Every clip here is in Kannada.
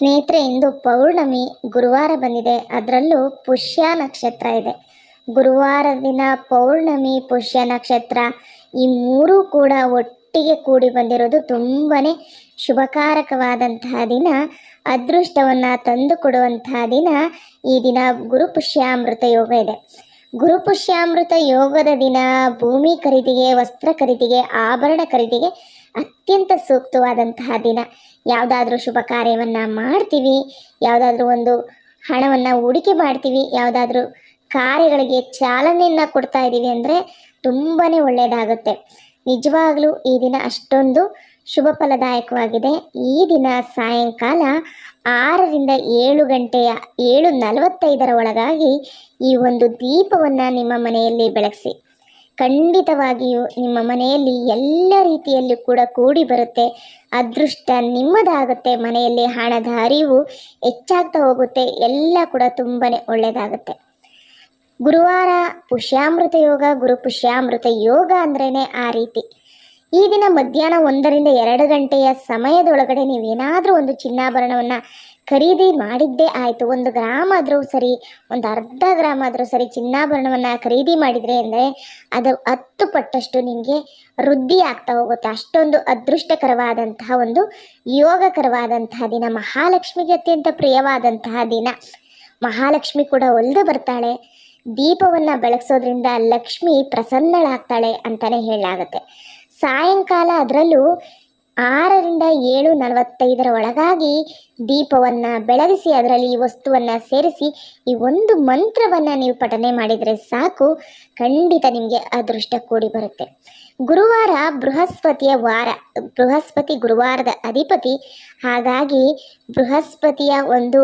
ಸ್ನೇಹಿತರೆ, ಇಂದು ಪೌರ್ಣಮಿ, ಗುರುವಾರ ಬಂದಿದೆ. ಅದರಲ್ಲೂ ಪುಷ್ಯ ನಕ್ಷತ್ರ ಇದೆ. ಗುರುವಾರ ದಿನ ಪೌರ್ಣಮಿ, ಪುಷ್ಯ ನಕ್ಷತ್ರ. ಈ ಮೂರೂ ಕೂಡ ಒಟ್ಟಿಗೆ ಕೂಡಿ ಬಂದಿರೋದು ತುಂಬಾ ಶುಭಕಾರಕವಾದಂತಹ ದಿನ. ಅದೃಷ್ಟವನ್ನು ತಂದು ಕೊಡುವಂತಹ ದಿನ ಈ ದಿನ ಗುರು ಪುಷ್ಯಾಮೃತ ಯೋಗ ಇದೆ. ಗುರು ಪುಷ್ಯಾಮೃತ ಯೋಗದ ದಿನ ಭೂಮಿ ಖರೀದಿಗೆ, ವಸ್ತ್ರ ಖರೀದಿಗೆ, ಆಭರಣ ಖರೀದಿಗೆ ಅತ್ಯಂತ ಸೂಕ್ತವಾದಂತಹ ದಿನ. ಯಾವುದಾದ್ರೂ ಶುಭ ಕಾರ್ಯವನ್ನು ಮಾಡ್ತೀವಿ, ಯಾವುದಾದ್ರೂ ಒಂದು ಹಣವನ್ನು ಹೂಡಿಕೆ ಮಾಡ್ತೀವಿ, ಯಾವುದಾದ್ರೂ ಕಾರ್ಯಗಳಿಗೆ ಚಾಲನೆಯನ್ನು ಕೊಡ್ತಾ ಇದ್ದೀವಿ ಅಂದರೆ ತುಂಬಾ ಒಳ್ಳೆಯದಾಗುತ್ತೆ ನಿಜವಾಗ್ಲೂ ಈ ದಿನ ಅಷ್ಟೊಂದು ಶುಭ ಫಲದಾಯಕವಾಗಿದೆ. ಈ ದಿನ ಸಾಯಂಕಾಲ ಆರರಿಂದ ಏಳು ಗಂಟೆಯ ಏಳು ನಲವತ್ತೈದರ ಒಳಗಾಗಿ ಈ ಒಂದು ದೀಪವನ್ನು ನಿಮ್ಮ ಮನೆಯಲ್ಲಿ ಬೆಳಗಿಸಿ. ಖಂಡಿತವಾಗಿಯೂ ನಿಮ್ಮ ಮನೆಯಲ್ಲಿ ಎಲ್ಲ ರೀತಿಯಲ್ಲೂ ಕೂಡ ಕೂಡಿ ಬರುತ್ತೆ. ಅದೃಷ್ಟ ನಿಮ್ಮದಾಗುತ್ತೆ. ಮನೆಯಲ್ಲಿ ಹಣದ ಅರಿವು ಹೆಚ್ಚಾಗ್ತಾ ಹೋಗುತ್ತೆ. ಎಲ್ಲ ಕೂಡ ತುಂಬಾ ಒಳ್ಳೆಯದಾಗುತ್ತೆ ಗುರುವಾರ ಪುಷ್ಯಾಮೃತ ಯೋಗ, ಗುರು ಪುಷ್ಯಾಮೃತ ಯೋಗ ಅಂದ್ರೇ ಆ ರೀತಿ. ಈ ದಿನ ಮಧ್ಯಾಹ್ನ ಒಂದರಿಂದ ಎರಡು ಗಂಟೆಯ ಸಮಯದೊಳಗಡೆ ನೀವೇನಾದರೂ ಒಂದು ಚಿನ್ನಾಭರಣವನ್ನು ಖರೀದಿ ಮಾಡಿದ್ದೇ ಆಯಿತು. ಒಂದು ಗ್ರಾಮ್ ಆದರೂ ಸರಿ, ಒಂದು ಅರ್ಧ ಗ್ರಾಮ್ ಆದರೂ ಸರಿ ಚಿನ್ನಾಭರಣವನ್ನು ಖರೀದಿ ಮಾಡಿದರೆ ಅಂದರೆ ಅದು ಹತ್ತು ಪಟ್ಟಷ್ಟು ನಿಮಗೆ ವೃದ್ಧಿ ಆಗ್ತಾ ಹೋಗುತ್ತೆ. ಅಷ್ಟೊಂದು ಅದೃಷ್ಟಕರವಾದಂತಹ ಒಂದು ಯೋಗಕರವಾದಂತಹ ದಿನ ಮಹಾಲಕ್ಷ್ಮಿಗೆ ಅತ್ಯಂತ ಪ್ರಿಯವಾದಂತಹ ದಿನ. ಮಹಾಲಕ್ಷ್ಮಿ ಕೂಡ ಒಲ್ದು ಬರ್ತಾಳೆ. ದೀಪವನ್ನು ಬೆಳಗಿಸೋದ್ರಿಂದ ಲಕ್ಷ್ಮಿ ಪ್ರಸನ್ನಳಾಗ್ತಾಳೆ ಅಂತಲೇ ಹೇಳಲಾಗುತ್ತೆ. ಸಾಯಂಕಾಲ ಅದರಲ್ಲೂ ಆರರಿಂದ ಏಳು ನಲವತ್ತೈದರ ಒಳಗಾಗಿ ದೀಪವನ್ನು ಬೆಳಗಿಸಿ ಅದರಲ್ಲಿ ಈ ವಸ್ತುವನ್ನು ಸೇರಿಸಿ ಈ ಒಂದು ಮಂತ್ರವನ್ನು ನೀವು ಪಠನೆ ಮಾಡಿದರೆ ಸಾಕು. ಖಂಡಿತ ನಿಮಗೆ ಅದೃಷ್ಟ ಕೂಡಿ ಬರುತ್ತೆ. ಗುರುವಾರ ಬೃಹಸ್ಪತಿಯ ವಾರ, ಬೃಹಸ್ಪತಿ ಗುರುವಾರದ ಅಧಿಪತಿ. ಹಾಗಾಗಿ ಬೃಹಸ್ಪತಿಯ ಒಂದು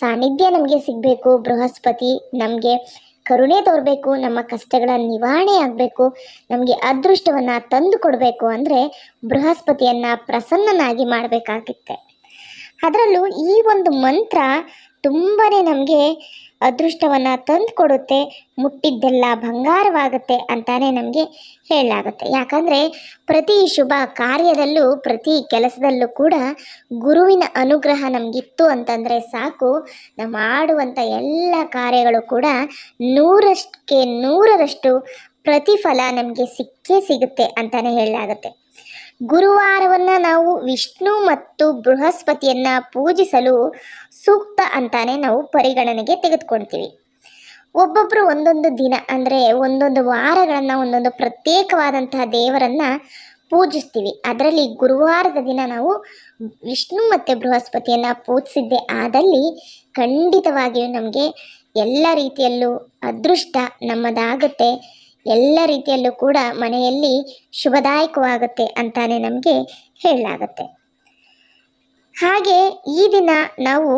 ಸಾನ್ನಿಧ್ಯ ನಮಗೆ ಸಿಗಬೇಕು. ಬೃಹಸ್ಪತಿ ನಮಗೆ ಕರುಣೆ ತೋರಬೇಕು, ನಮ್ಮ ಕಷ್ಟಗಳ ನಿವಾರಣೆ ಆಗಬೇಕು, ನಮಗೆ ಅದೃಷ್ಟವನ್ನು ತಂದು ಕೊಡಬೇಕು ಅಂದರೆ ಬೃಹಸ್ಪತಿಯನ್ನು ಪ್ರಸನ್ನನಾಗಿ ಮಾಡಬೇಕಾಗುತ್ತೆ. ಅದರಲ್ಲೂ ಈ ಒಂದು ಮಂತ್ರ ತುಂಬಾ ನಮಗೆ ಅದೃಷ್ಟವನ್ನು ತಂದು ಕೊಡುತ್ತೆ ಮುಟ್ಟಿದ್ದೆಲ್ಲ ಬಂಗಾರವಾಗುತ್ತೆ ಅಂತಾನೆ ನಮಗೆ ಹೇಳಲಾಗುತ್ತೆ. ಯಾಕಂದರೆ ಪ್ರತಿ ಶುಭ ಕಾರ್ಯದಲ್ಲೂ, ಪ್ರತಿ ಕೆಲಸದಲ್ಲೂ ಕೂಡ ಗುರುವಿನ ಅನುಗ್ರಹ ನಮಗಿತ್ತು ಅಂತಂದರೆ ಸಾಕು. ನಾವು ಮಾಡುವಂಥ ಎಲ್ಲ ಕಾರ್ಯಗಳು ಕೂಡ ನೂರಷ್ಟಕ್ಕೆ ನೂರರಷ್ಟು ಪ್ರತಿಫಲ ನಮಗೆ ಸಿಕ್ಕೇ ಸಿಗುತ್ತೆ ಅಂತಾನೆ ಹೇಳಲಾಗುತ್ತೆ. ಗುರುವಾರವನ್ನು ನಾವು ವಿಷ್ಣು ಮತ್ತು ಬೃಹಸ್ಪತಿಯನ್ನು ಪೂಜಿಸಲು ಸೂಕ್ತ ಅಂತಾನೆ ನಾವು ಪರಿಗಣನೆಗೆ ತೆಗೆದುಕೊಳ್ತೀವಿ. ಒಬ್ಬೊಬ್ಬರು ಒಂದೊಂದು ದಿನ ಅಂದರೆ ಒಂದೊಂದು ವಾರಗಳನ್ನು, ಒಂದೊಂದು ಪ್ರತ್ಯೇಕವಾದಂತಹ ದೇವರನ್ನು ಪೂಜಿಸ್ತೀವಿ. ಅದರಲ್ಲಿ ಗುರುವಾರದ ದಿನ ನಾವು ವಿಷ್ಣು ಮತ್ತು ಬೃಹಸ್ಪತಿಯನ್ನು ಪೂಜಿಸಿದ್ದೆ ಆದಲ್ಲಿ ಖಂಡಿತವಾಗಿಯೂ ನಮಗೆ ಎಲ್ಲ ರೀತಿಯಲ್ಲೂ ಅದೃಷ್ಟ ನಮ್ಮದಾಗುತ್ತೆ. ಎಲ್ಲ ರೀತಿಯಲ್ಲೂ ಕೂಡ ಮನೆಯಲ್ಲಿ ಶುಭದಾಯಕವಾಗುತ್ತೆ ಅಂತಾನೆ ನಮಗೆ ಹೇಳಲಾಗುತ್ತೆ. ಹಾಗೆ ಈ ದಿನ ನಾವು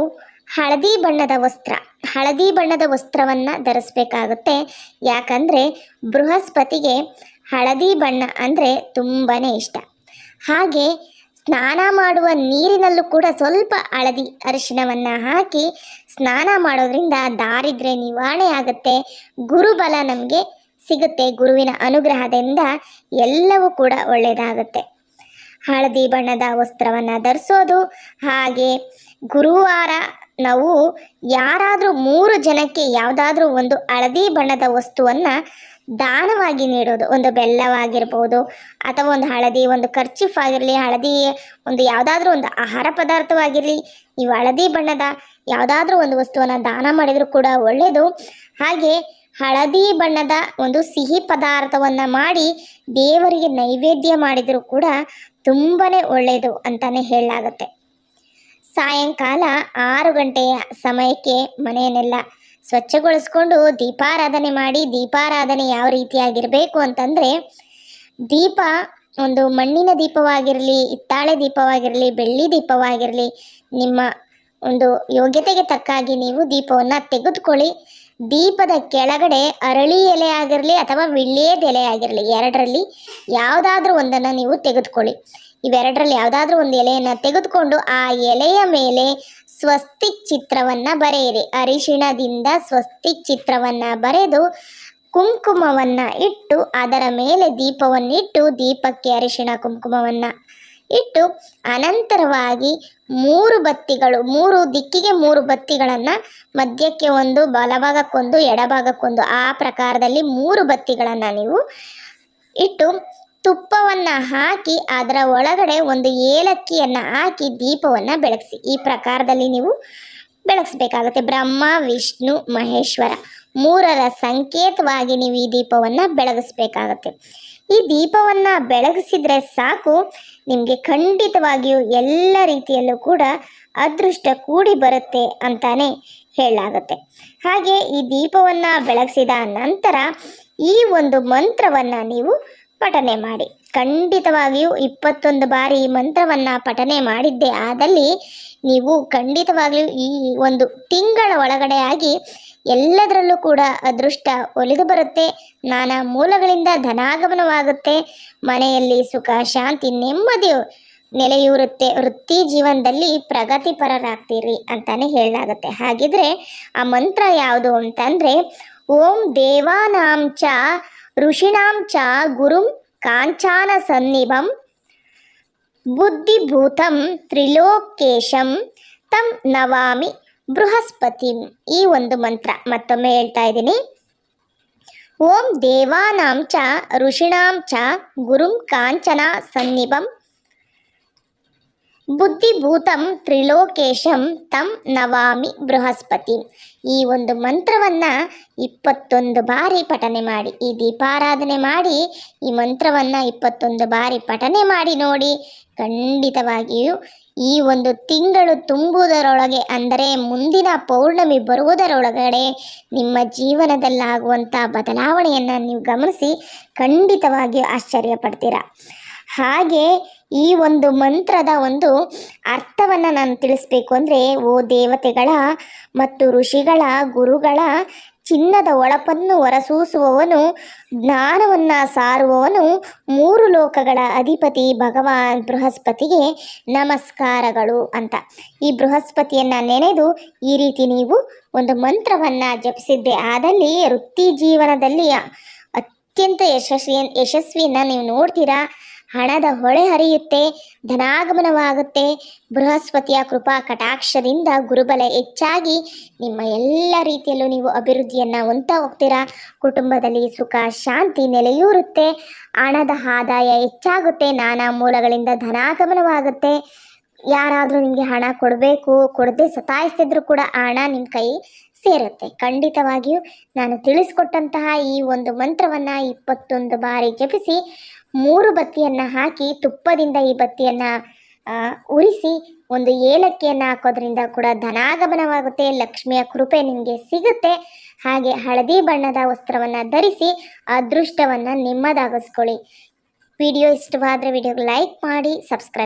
ಹಳದಿ ಬಣ್ಣದ ವಸ್ತ್ರ, ಹಳದಿ ಬಣ್ಣದ ವಸ್ತ್ರವನ್ನು ಧರಿಸಬೇಕಾಗುತ್ತೆ. ಯಾಕಂದರೆ ಬೃಹಸ್ಪತಿಗೆ ಹಳದಿ ಬಣ್ಣ ಅಂದರೆ ತುಂಬಾ ಇಷ್ಟ. ಹಾಗೆ ಸ್ನಾನ ಮಾಡುವ ನೀರಿನಲ್ಲೂ ಕೂಡ ಸ್ವಲ್ಪ ಹಳದಿ ಅರಿಶಿಣವನ್ನು ಹಾಕಿ ಸ್ನಾನ ಮಾಡೋದ್ರಿಂದ ದಾರಿದ್ರೆ ನಿವಾರಣೆ ಆಗುತ್ತೆ. ಗುರುಬಲ ನಮಗೆ ಸಿಗುತ್ತೆ ಗುರುವಿನ ಅನುಗ್ರಹದಿಂದ ಎಲ್ಲವೂ ಕೂಡ ಒಳ್ಳೆಯದಾಗುತ್ತೆ. ಹಳದಿ ಬಣ್ಣದ ವಸ್ತ್ರವನ್ನು ಧರಿಸೋದು, ಹಾಗೆ ಗುರುವಾರ ನಾವು ಯಾರಾದರೂ ಮೂರು ಜನಕ್ಕೆ ಯಾವುದಾದ್ರೂ ಒಂದು ಹಳದಿ ಬಣ್ಣದ ವಸ್ತುವನ್ನು ದಾನವಾಗಿ ನೀಡೋದು. ಒಂದು ಬೆಲ್ಲವಾಗಿರ್ಬೋದು, ಅಥವಾ ಒಂದು ಹಳದಿ, ಒಂದು ಖರ್ಚಿಫ್ ಆಗಿರಲಿ, ಹಳದಿ ಒಂದು ಯಾವುದಾದ್ರೂ ಒಂದು ಆಹಾರ ಪದಾರ್ಥವಾಗಿರಲಿ, ನೀವು ಹಳದಿ ಬಣ್ಣದ ಯಾವುದಾದ್ರೂ ಒಂದು ವಸ್ತುವನ್ನು ದಾನ ಮಾಡಿದರೂ ಕೂಡ ಒಳ್ಳೆಯದು. ಹಾಗೆ ಹಳದಿ ಬಣ್ಣದ ಒಂದು ಸಿಹಿ ಪದಾರ್ಥವನ್ನು ಮಾಡಿ ದೇವರಿಗೆ ನೈವೇದ್ಯ ಮಾಡಿದರೂ ಕೂಡ ತುಂಬಾ ಒಳ್ಳೆಯದು ಅಂತಲೇ ಹೇಳಲಾಗುತ್ತೆ. ಸಾಯಂಕಾಲ ಆರು ಗಂಟೆಯ ಸಮಯಕ್ಕೆ ಮನೆಯನ್ನೆಲ್ಲ ಸ್ವಚ್ಛಗೊಳಿಸ್ಕೊಂಡು ದೀಪಾರಾಧನೆ ಮಾಡಿ, ದೀಪಾರಾಧನೆ ಯಾವ ರೀತಿಯಾಗಿರಬೇಕು ಅಂತಂದರೆ ದೀಪ ಒಂದು ಮಣ್ಣಿನ ದೀಪವಾಗಿರಲಿ, ಹಿತ್ತಾಳೆ ದೀಪವಾಗಿರಲಿ, ಬೆಳ್ಳಿ ದೀಪವಾಗಿರಲಿ, ನಿಮ್ಮ ಒಂದು ಯೋಗ್ಯತೆಗೆ ತಕ್ಕಾಗಿ ನೀವು ದೀಪವನ್ನು ತೆಗೆದುಕೊಳ್ಳಿ. ದೀಪದ ಕೆಳಗಡೆ ಅರಳಿ ಎಲೆ ಆಗಿರಲಿ ಅಥವಾ ವಿಳ್ಳಿಯದ ಎಲೆ ಆಗಿರಲಿ, ಎರಡರಲ್ಲಿ ಯಾವುದಾದ್ರೂ ಒಂದನ್ನು ನೀವು ತೆಗೆದುಕೊಳ್ಳಿ. ಇವೆರಡರಲ್ಲಿ ಯಾವುದಾದ್ರೂ ಒಂದು ಎಲೆಯನ್ನು ತೆಗೆದುಕೊಂಡು ಆ ಎಲೆಯ ಮೇಲೆ ಸ್ವಸ್ತಿಕ್ ಚಿತ್ರವನ್ನು ಬರೆಯಿರಿ. ಅರಿಶಿಣದಿಂದ ಸ್ವಸ್ತಿಕ್ ಚಿತ್ರವನ್ನು ಬರೆದು ಕುಂಕುಮವನ್ನು ಇಟ್ಟು ಅದರ ಮೇಲೆ ದೀಪವನ್ನಿಟ್ಟು ದೀಪಕ್ಕೆ ಅರಿಶಿಣ, ಕುಂಕುಮವನ್ನು ಇಟ್ಟು ಅನಂತರವಾಗಿ ಮೂರು ಬತ್ತಿಗಳು, ಮೂರು ದಿಕ್ಕಿಗೆ ಮೂರು ಬತ್ತಿಗಳನ್ನು ಮಧ್ಯಕ್ಕೆ ಒಂದು, ಬಲಭಾಗಕ್ಕೊಂದು, ಎಡಭಾಗಕ್ಕೊಂದು, ಆ ಪ್ರಕಾರದಲ್ಲಿ ಮೂರು ಬತ್ತಿಗಳನ್ನು ನೀವು ಇಟ್ಟು ತುಪ್ಪವನ್ನು ಹಾಕಿ ಅದರ ಒಳಗಡೆ ಒಂದು ಏಲಕ್ಕಿಯನ್ನು ಹಾಕಿ ದೀಪವನ್ನು ಬೆಳಗಿಸಿ. ಈ ಪ್ರಕಾರದಲ್ಲಿ ನೀವು ಬೆಳಗಿಸ್ಬೇಕಾಗುತ್ತೆ. ಬ್ರಹ್ಮ, ವಿಷ್ಣು, ಮಹೇಶ್ವರ. ಮೂರರ ಸಂಕೇತವಾಗಿ ನೀವು ಈ ದೀಪವನ್ನು ಬೆಳಗಿಸ್ಬೇಕಾಗತ್ತೆ. ಈ ದೀಪವನ್ನು ಬೆಳಗಿಸಿದ್ರೆ ಸಾಕು, ನಿಮಗೆ ಖಂಡಿತವಾಗಿಯೂ ಎಲ್ಲ ರೀತಿಯಲ್ಲೂ ಕೂಡ ಅದೃಷ್ಟ ಕೂಡಿ ಬರುತ್ತೆ ಅಂತಾನೆ ಹೇಳಲಾಗುತ್ತೆ. ಹಾಗೆ ಈ ದೀಪವನ್ನು ಬೆಳಗಿಸಿದ ನಂತರ ಈ ಒಂದು ಮಂತ್ರವನ್ನು ನೀವು ಪಠನೆ ಮಾಡಿ. ಖಂಡಿತವಾಗಿಯೂ ಇಪ್ಪತ್ತೊಂದು ಬಾರಿ ಈ ಮಂತ್ರವನ್ನು ಪಠನೆ ಮಾಡಿದ್ದೇ ಆದಲ್ಲಿ ನೀವು ಖಂಡಿತವಾಗ್ಲೂ ಈ ಒಂದು ತಿಂಗಳ ಒಳಗಡೆ ಆಗಿ ಎಲ್ಲದರಲ್ಲೂ ಕೂಡ ಅದೃಷ್ಟ ಒಲಿದು ಬರುತ್ತೆ. ನಾನಾ ಮೂಲಗಳಿಂದ ಧನಾಗಮನವಾಗುತ್ತೆ. ಮನೆಯಲ್ಲಿ ಸುಖ, ಶಾಂತಿ, ನೆಮ್ಮದಿ ನೆಲೆಯೂರುತ್ತೆ. ವೃತ್ತಿ ಜೀವನದಲ್ಲಿ ಪ್ರಗತಿಪರರಾಗ್ತೀರಿ ಅಂತಾನೆ ಹೇಳಲಾಗುತ್ತೆ. ಹಾಗಿದ್ರೆ ಆ ಮಂತ್ರ ಯಾವುದು ಅಂತಂದರೆ, ಓಂ ದೇವಾನಾಂಚ ಋಷಿಣಾಂಚ ಗುರುಂ ಕಾಂಚಾನ ಸನ್ನಿಭಂ ಬುದ್ಧಿಭೂತಂ ತ್ರಿಲೋಕೇಶಂ ತಂ ನವಾಮಿ ಬೃಹಸ್ಪತಿಂ. ಈ ಒಂದು ಮಂತ್ರ ಮತ್ತೊಮ್ಮೆ ಹೇಳ್ತಾ ಇದ್ದೀನಿ. ಓಂ ದೇವಾನಾಂ ಚ ಋಷಿಣಾಂ ಚ ಗುರುಂ ಕಾಂಚನ ಸನ್ನಿಭಂ ಬುದ್ಧಿಭೂತಂ ತ್ರಿಲೋಕೇಶಂ ತಂ ನವಾಮಿ ಬೃಹಸ್ಪತಿ. ಈ ಒಂದು ಮಂತ್ರವನ್ನು ಇಪ್ಪತ್ತೊಂದು ಬಾರಿ ಪಠನೆ ಮಾಡಿ, ಈ ದೀಪಾರಾಧನೆ ಮಾಡಿ, ಈ ಮಂತ್ರವನ್ನು ಇಪ್ಪತ್ತೊಂದು ಬಾರಿ ಪಠನೆ ಮಾಡಿ ನೋಡಿ. ಖಂಡಿತವಾಗಿಯೂ ಈ ಒಂದು ತಿಂಗಳು ತುಂಬುವುದರೊಳಗೆ ಅಂದರೆ ಮುಂದಿನ ಪೌರ್ಣಮಿ ಬರುವುದರೊಳಗಡೆ ನಿಮ್ಮ ಜೀವನದಲ್ಲಾಗುವಂಥ ಬದಲಾವಣೆಯನ್ನು ನೀವು ಗಮನಿಸಿ, ಖಂಡಿತವಾಗಿಯೂ ಆಶ್ಚರ್ಯ ಪಡ್ತೀರಾ ಹಾಗೆ ಈ ಒಂದು ಮಂತ್ರದ ಒಂದು ಅರ್ಥವನ್ನು ನಾನು ತಿಳಿಸ್ಬೇಕು ಅಂದರೆ, ಓ ದೇವತೆಗಳ ಮತ್ತು ಋಷಿಗಳ, ಗುರುಗಳ ಚಿನ್ನದ ಒಳಪನ್ನು ಹೊರಸೂಸುವವನು, ಜ್ಞಾನವನ್ನು ಸಾರುವವನು, ಮೂರು ಲೋಕಗಳ ಅಧಿಪತಿ ಭಗವಾನ್ ಬೃಹಸ್ಪತಿಗೆ ನಮಸ್ಕಾರಗಳು ಅಂತ. ಈ ಬೃಹಸ್ಪತಿಯನ್ನು ನೆನೆದು ಈ ರೀತಿ ನೀವು ಒಂದು ಮಂತ್ರವನ್ನು ಜಪಿಸಿದ್ದೆ. ಆದಲ್ಲಿ ವೃತ್ತಿ ಜೀವನದಲ್ಲಿ ಅತ್ಯಂತ ಯಶಸ್ವಿ ಯಶಸ್ವಿಯನ್ನು ನೀವು ನೋಡ್ತೀರಾ? ಹಣದ ಹೊಳೆ ಹರಿಯುತ್ತೆ, ಧನಾಗಮನವಾಗುತ್ತೆ. ಬೃಹಸ್ಪತಿಯ ಕೃಪಾ ಕಟಾಕ್ಷದಿಂದ ಗುರುಬಲ ಹೆಚ್ಚಾಗಿ ನಿಮ್ಮ ಎಲ್ಲ ರೀತಿಯಲ್ಲೂ ನೀವು ಅಭಿವೃದ್ಧಿಯನ್ನು ಹೊಂತಾ ಹೋಗ್ತೀರಾ ಕುಟುಂಬದಲ್ಲಿ ಸುಖ, ಶಾಂತಿ ನೆಲೆಯೂರುತ್ತೆ. ಹಣದ ಆದಾಯ ಹೆಚ್ಚಾಗುತ್ತೆ, ನಾನಾ ಮೂಲಗಳಿಂದ ಧನಾಗಮನವಾಗುತ್ತೆ. ಯಾರಾದರೂ ನಿಮಗೆ ಹಣ ಕೊಡಬೇಕು, ಕೊಡದೆ ಸತಾಯಿಸ್ತಿದ್ರು ಕೂಡ ಹಣ ನಿಮ್ಮ ಕೈ ಸೇರುತ್ತೆ. ಖಂಡಿತವಾಗಿಯೂ ನಾನು ತಿಳಿಸ್ಕೊಟ್ಟಂತಹ ಈ ಒಂದು ಮಂತ್ರವನ್ನು ಇಪ್ಪತ್ತೊಂದು ಬಾರಿ ಜಪಿಸಿ ಮೂರು ಬತ್ತಿಯನ್ನು ಹಾಕಿ ತುಪ್ಪದಿಂದ ಈ ಬತ್ತಿಯನ್ನು ಉರಿಸಿ ಒಂದು ಏಲಕ್ಕಿಯನ್ನು ಹಾಕೋದ್ರಿಂದ ಕೂಡ ಧನಾಗಮನವಾಗುತ್ತೆ, ಲಕ್ಷ್ಮಿಯ ಕೃಪೆ ನಿಮಗೆ ಸಿಗುತ್ತೆ. ಹಾಗೆ ಹಳದಿ ಬಣ್ಣದ ವಸ್ತ್ರವನ್ನು ಧರಿಸಿ ಅದೃಷ್ಟವನ್ನು ನಿಮ್ಮದಾಗಿಸ್ಕೊಳ್ಳಿ. ವಿಡಿಯೋ ಇಷ್ಟವಾದರೆ ವಿಡಿಯೋಗೆ ಲೈಕ್ ಮಾಡಿ, ಸಬ್ಸ್ಕ್ರೈಬ್